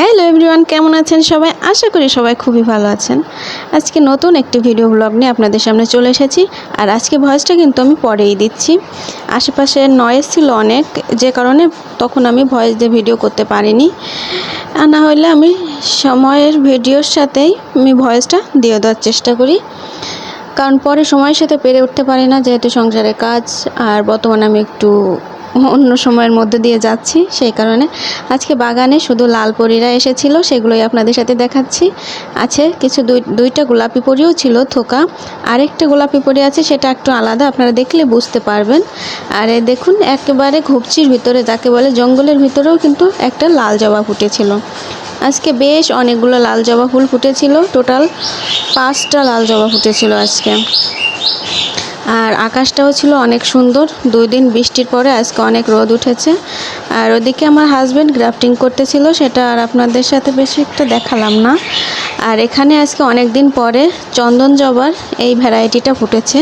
Hello everyone, কেমন আছেন সবাই? আশা করি সবাই খুবই ভালো আছেন। আজকে নতুন একটি ভিডিও ব্লগ নিয়ে আপনাদের সামনে চলে এসেছি। আর আজকে ভয়েসটা কিন্তু আমি পরেই দিচ্ছি। আশেপাশে নয়েজ ছিল অনেক, যে কারণে তখন আমি ভয়েস দিয়ে ভিডিও করতে পারিনি। আর না হলে আমি সময়ের ভিডিওর সাথেই আমি ভয়েসটা দিয়ে দেওয়ার চেষ্টা করি। কারণ পরে সময়ের সাথে পেরে উঠতে পারি না, যেহেতু সংসারের কাজ। আর বর্তমানে আমি একটু অন্য সময়ের মধ্যে দিয়ে যাচ্ছি, সেই কারণে। আজকে বাগানে শুধু লাল পরীরা এসেছিল, সেগুলোই আপনাদের সাথে দেখাচ্ছি। আছে কিছু দুই, দুইটা গোলাপি পরিও ছিল থোকা। আরেকটা গোলাপি পরি আছে, সেটা একটু আলাদা, আপনারা দেখলে বুঝতে পারবেন। আর দেখুন, একেবারে ঘুপচির ভিতরে, যাকে বলে জঙ্গলের ভিতরেও কিন্তু একটা লাল জবা ফুটেছিল। আজকে বেশ অনেকগুলো লাল জবা ফুল ফুটেছিল, টোটাল পাঁচটা লাল জবা ফুটেছিল আজকে। আর আকাশটাও ছিল অনেক সুন্দর। দুই দিন বৃষ্টির পরে আজকে অনেক রোদ উঠেছে। আর ওদিকে আমার হাজব্যান্ড গ্রাফটিং করতেছিল, সেটা আর আপনাদের সাথে বেশি একটা দেখালাম না। আর এখানে আজকে অনেক দিন পরে চন্দন জবার এই ভ্যারাইটিটা ফুটেছে।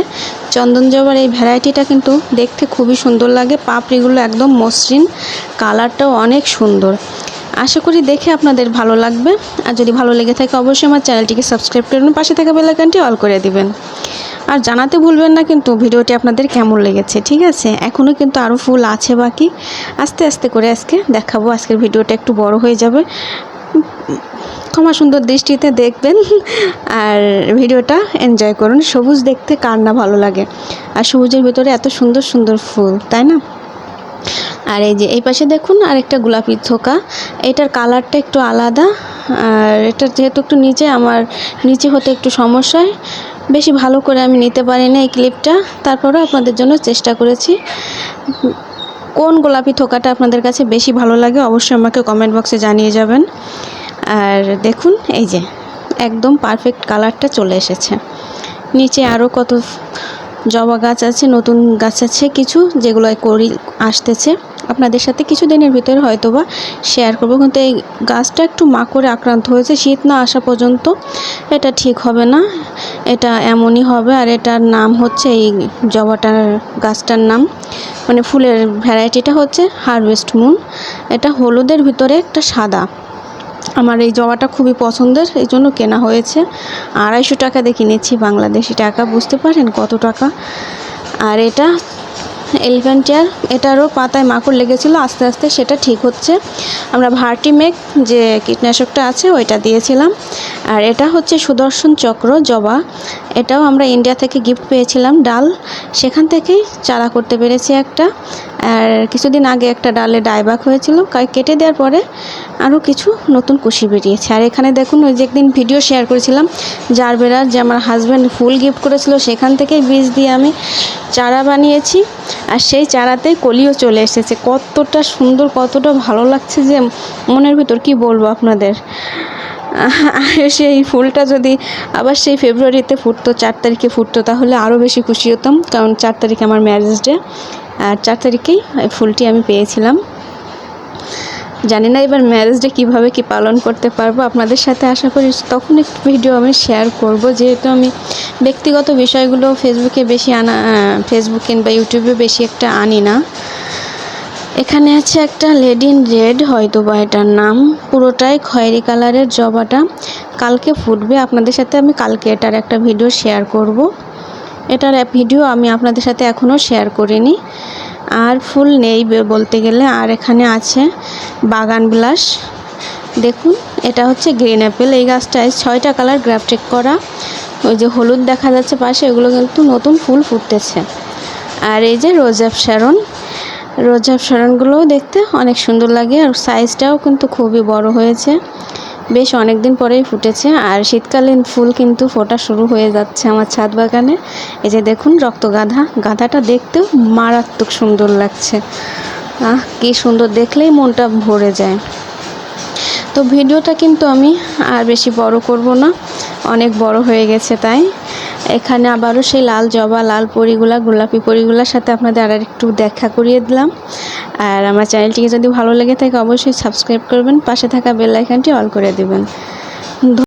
চন্দন জবার এই ভ্যারাইটিটা কিন্তু দেখতে খুবই সুন্দর লাগে। পাপড়িগুলো একদম মসৃণ, কালারটাও অনেক সুন্দর। আশা করি দেখে আপনাদের ভালো লাগবে। আর যদি ভালো লেগে থাকে, অবশ্যই আমার চ্যানেলটিকে সাবস্ক্রাইব করবেন পাশে থাকা বেলাইকানটি অল করে দিবেন। আর জানাতে ভুলবেন না, কিন্তু ভিডিওটি আপনাদের কেমন লেগেছে, ঠিক আছে? এখনও কিন্তু আরও ফুল আছে বাকি। আস্তে আস্তে করে আজকে দেখাবো, আজকের ভিডিওটা একটু বড় হয়ে যাবে। ক্ষমা সুন্দর দৃষ্টিতে দেখবেন, আর ভিডিওটা এনজয় করুন। সবুজ দেখতে কার না ভালো লাগে? আর সবুজের ভিতরে এত সুন্দর সুন্দর ফুল, তাই না? আর এই যে এই পাশে দেখুন, আরেকটা গোলাপি থোকা। এটার কালারটা একটু আলাদা, আর এটা যেহেতু একটু নিচে, আমার নিচে হতে একটু সমস্যা হয় বেশি ভালো করে আমি নিতে পারি না এই ক্লিপটা। তারপরেও আপনাদের জন্য চেষ্টা করেছি। কোন গোলাপি থোকাটা আপনাদের কাছে বেশি ভালো লাগে অবশ্যই আমাকে কমেন্ট বক্সে জানিয়ে যাবেন। আর দেখুন, এই যে একদম পারফেক্ট কালারটা চলে এসেছে। নিচে আরও কত জবা গাছ আছে, নতুন গাছ আছে কিছু যেগুলো করি আসতেছে। আপনাদের সাথে কিছু দিনের ভিতরে হয়তো বা শেয়ার করব। কিন্তু এই গাছটা একটু মাকড়ে আক্রান্ত হয়েছে। শীত না আসা পর্যন্ত এটা ঠিক হবে না। এটা এমনই হবে। আর এটার নাম হচ্ছে এই জবাটার গাছটার নাম। মানে ফুলের ভ্যারাইটিটা হচ্ছে হারভেস্ট মুন। এটা হলুদের ভিতরে একটা সাদা। আমার এই জবাটা খুবই পছন্দের। এই জন্য কেনা হয়েছে। আড়াইশো টাকা দিয়ে কিনেছি বাংলাদেশি টাকা। বুঝতে পারেন কত টাকা? আর এটা এলিফ্যান্ট চেয়ার এটারও পাতায় মাকড় লেগেছিল, আস্তে আস্তে সেটা ঠিক হচ্ছে। আমরা ভার্টিমেক যে কীটনাশকটা আছে, ওইটা দিয়েছিলাম। আর এটা হচ্ছে সুদর্শন চক্র জবা। এটাও আমরা ইন্ডিয়া থেকে গিফট পেয়েছিলাম ডাল। সেখান থেকেই চারা করতে পেরেছি একটা। আর কিছুদিন আগে একটা ডালে ডাইবাক হয়েছিল কেটে দেওয়ার পরে আরও কিছু নতুন কুশি বেরিয়েছে। আর এখানে দেখুন, ওই যে একদিন ভিডিও শেয়ার করেছিলাম জারবেরার যে আমার হাজব্যান্ড ফুল গিফট করেছিল, সেখান থেকেই বীজ দিয়ে আমি চারা বানিয়েছি। আর সেই চারাতে কলিও চলে এসেছে। কতটা সুন্দর, কতটা ভালো লাগছে যে মনের ভিতর, কি বলব আপনাদের? সেই ফুলটা যদি আবার সেই ফেব্রুয়ারিতে ফুটতো, চার তারিখে ফুটতো, তাহলে আরও বেশি খুশি হতাম। কারণ চার তারিখে আমার ম্যারেজ ডে আর চার তারিখেই ফুলটি আমি পেয়েছিলাম। জানি না এবার ম্যারেজ ডে কীভাবে কি পালন করতে পারব আপনাদের সাথে আশা করি তখন একটু ভিডিও আমি শেয়ার করব। যেহেতু আমি ব্যক্তিগত বিষয়গুলো ফেসবুকে বেশি আনা ফেসবুকে বা ইউটিউবে বেশি একটা আনি না। এখানে আছে একটা লেডিন রেড হয়তো বা এটার নাম। পুরোটাই খয়েরি কালারের জবাটা। কালকে ফুটবে। আপনাদের সাথে আমি কালকে এটার একটা ভিডিও শেয়ার করব। এটার ভিডিও আমি আপনাদের সাথে এখনও শেয়ার করিনি। আর ফুল নেই বলতে গেলে। আর এখানে আছে বাগান বিলাস দেখুন, এটা হচ্ছে গ্রিন অ্যাপেল। এই গাছটায় ছয়টা কালার গ্রাফটেক করা। ওই যে হলুদ দেখা যাচ্ছে পাশে। এগুলো কিন্তু নতুন ফুল ফুটতেছে। আর এই যে রোজাব শ্যারন। রোজাব শ্যারনগুলোও দেখতে অনেক সুন্দর লাগে আর সাইজটাও কিন্তু খুবই বড় হয়েছে। বেশ অনেক দিন পরেই ফুটেছে আর শীতকালীন ফুল কিন্তু ফোটা শুরু হয়ে যাচ্ছে আমার ছাদ বাগানে। এই যে দেখুন রক্ত গাধা, গাধাটা দেখতেও মারাত্মক সুন্দর লাগছে। আহ, কী সুন্দর দেখলেই মনটা ভরে যায়। তো ভিডিওটা কিন্তু আমি আর বেশি বড় করব না, অনেক বড় হয়ে গেছে তাই। এখানে আবারও সেই লাল জবা, লাল পরিগুলা, গোলাপি পরিগুলার সাথে আপনাদের আর একটু দেখা করিয়ে দিলাম। আর আমার চ্যানেলটিকে যদি ভালো লেগে থাকে, অবশ্যই সাবস্ক্রাইব করবেন, পাশে থাকা বেল আইকনটি অল করে দেবেন।